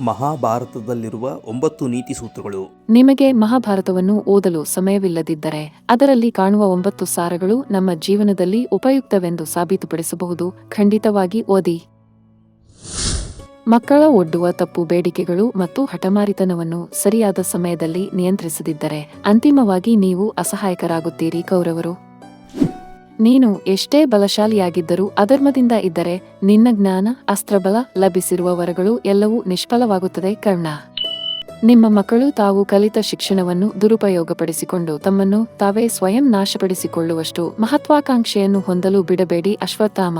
ಮಹಾಭಾರತದಲ್ಲಿರುವ ಒಂಬತ್ತು ನೀತಿ ಸೂತ್ರಗಳು. ನಿಮಗೆ ಮಹಾಭಾರತವನ್ನು ಓದಲು ಸಮಯವಿಲ್ಲದಿದ್ದರೆ ಅದರಲ್ಲಿ ಕಾಣುವ ಒಂಬತ್ತು ಸಾರಗಳು ನಮ್ಮ ಜೀವನದಲ್ಲಿ ಉಪಯುಕ್ತವೆಂದು ಸಾಬೀತುಪಡಿಸಬಹುದು. ಖಂಡಿತವಾಗಿ ಓದಿ. ಮಕ್ಕಳ ಒಡ್ಡುವ ತಪ್ಪು ಬೇಡಿಕೆಗಳು ಮತ್ತು ಹಠಮಾರಿತನವನ್ನು ಸರಿಯಾದ ಸಮಯದಲ್ಲಿ ನಿಯಂತ್ರಿಸದಿದ್ದರೆ ಅಂತಿಮವಾಗಿ ನೀವು ಅಸಹಾಯಕರಾಗುತ್ತೀರಿ ಕೌರವರು ನೀನು ಎಷ್ಟೇ ಬಲಶಾಲಿಯಾಗಿದ್ದರೂ ಅಧರ್ಮದಿಂದ ಇದ್ದರೆ ನಿನ್ನ ಜ್ಞಾನ, ಅಸ್ತ್ರಬಲ ಲಭಿಸಿರುವ ವರಗಳು ಎಲ್ಲವೂ ನಿಷ್ಫಲವಾಗುತ್ತದೆ ಕರ್ಣ. ನಿಮ್ಮ ಮಕ್ಕಳು ತಾವು ಕಲಿತ ಶಿಕ್ಷಣವನ್ನು ದುರುಪಯೋಗಪಡಿಸಿಕೊಂಡು ತಮ್ಮನ್ನು ತಾವೇ ಸ್ವಯಂ ನಾಶಪಡಿಸಿಕೊಳ್ಳುವಷ್ಟು ಮಹತ್ವಾಕಾಂಕ್ಷೆಯನ್ನು ಹೊಂದಲು ಬಿಡಬೇಡಿ ಅಶ್ವತ್ಥಾಮ.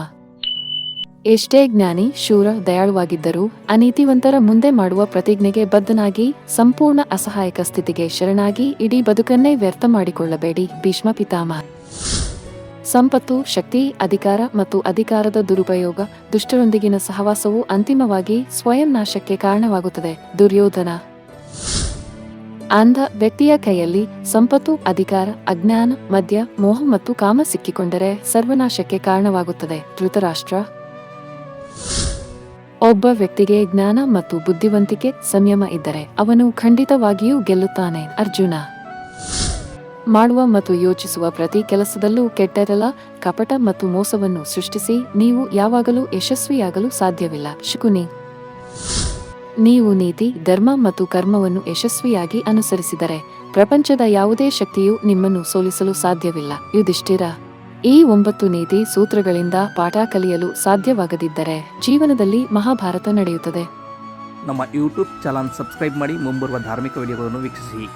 ಎಷ್ಟೇ ಜ್ಞಾನಿ, ಶೂರ, ದಯಾಳುವಾಗಿದ್ದರೂ ಅನೀತಿವಂತರ ಮುಂದೆ ಮಾಡುವ ಪ್ರತಿಜ್ಞೆಗೆ ಬದ್ಧನಾಗಿ, ಸಂಪೂರ್ಣ ಅಸಹಾಯಕ ಸ್ಥಿತಿಗೆ ಶರಣಾಗಿ ಇಡೀ ಬದುಕನ್ನೇ ವ್ಯರ್ಥ ಮಾಡಿಕೊಳ್ಳಬೇಡಿ ಭೀಷ್ಮ ಪಿತಾಮಹ. ಸಂಪತ್ತು, ಶಕ್ತಿ, ಅಧಿಕಾರ ಮತ್ತು ಅಧಿಕಾರದ ದುರುಪಯೋಗ ದುಷ್ಟರೊಂದಿಗಿನ ಸಹವಾಸವು ಅಂತಿಮವಾಗಿ ಸ್ವಯಂ ನಾಶಕ್ಕೆ ಕಾರಣವಾಗುತ್ತದೆ. ದುರ್ಯೋಧನ ಅಂಧ ವ್ಯಕ್ತಿಯ ಕೈಯಲ್ಲಿ ಸಂಪತ್ತು, ಅಧಿಕಾರ, ಅಜ್ಞಾನ, ಮದ್ಯ, ಮೋಹ ಮತ್ತು ಕಾಮ ಸಿಕ್ಕಿಕೊಂಡರೆ ಸರ್ವನಾಶಕ್ಕೆ ಕಾರಣವಾಗುತ್ತದೆ. ಧೃತರಾಷ್ಟ್ರ ಒಬ್ಬ ವ್ಯಕ್ತಿಗೆ ಜ್ಞಾನ ಮತ್ತು ಬುದ್ಧಿವಂತಿಕೆ ಸಂಯಮ ಇದ್ದರೆ ಅವನು ಖಂಡಿತವಾಗಿಯೂ ಗೆಲ್ಲುತ್ತಾನೆ. ಅರ್ಜುನ ಮಾಡುವ ಮತ್ತು ಯೋಚಿಸುವ ಪ್ರತಿ ಕೆಲಸದಲ್ಲೂ ಕೆಟ್ಟರಲ ಕಪಟ ಮತ್ತು ಮೋಸವನ್ನು ಸೃಷ್ಟಿಸಿ ನೀವು ಯಾವಾಗಲೂ ಯಶಸ್ವಿಯಾಗಲು ಸಾಧ್ಯವಿಲ್ಲ. ಶುಕುನಿ. ನೀವು ನೀತಿ, ಧರ್ಮ ಮತ್ತು ಕರ್ಮವನ್ನು ಯಶಸ್ವಿಯಾಗಿ ಅನುಸರಿಸಿದರೆ ಪ್ರಪಂಚದ ಯಾವುದೇ ಶಕ್ತಿಯು ನಿಮ್ಮನ್ನು ಸೋಲಿಸಲು ಸಾಧ್ಯವಿಲ್ಲ. ಯುಧಿಷ್ಠಿರ. ಈ ಒಂಬತ್ತು ನೀತಿ ಸೂತ್ರಗಳಿಂದ ಪಾಠ ಕಲಿಯಲು ಸಾಧ್ಯವಾಗದಿದ್ದರೆ ಜೀವನದಲ್ಲಿ ಮಹಾಭಾರತ ನಡೆಯುತ್ತದೆ. ನಮ್ಮ ಯೂಟ್ಯೂಬ್ ಚಾನಲ್ ಸಬ್ಸ್ಕ್ರೈಬ್ ಮಾಡಿ ಮುಂಬರುವ ಧಾರ್ಮಿಕ ವಿಡಿಯೋಗಳನ್ನು ವೀಕ್ಷಿಸಿ.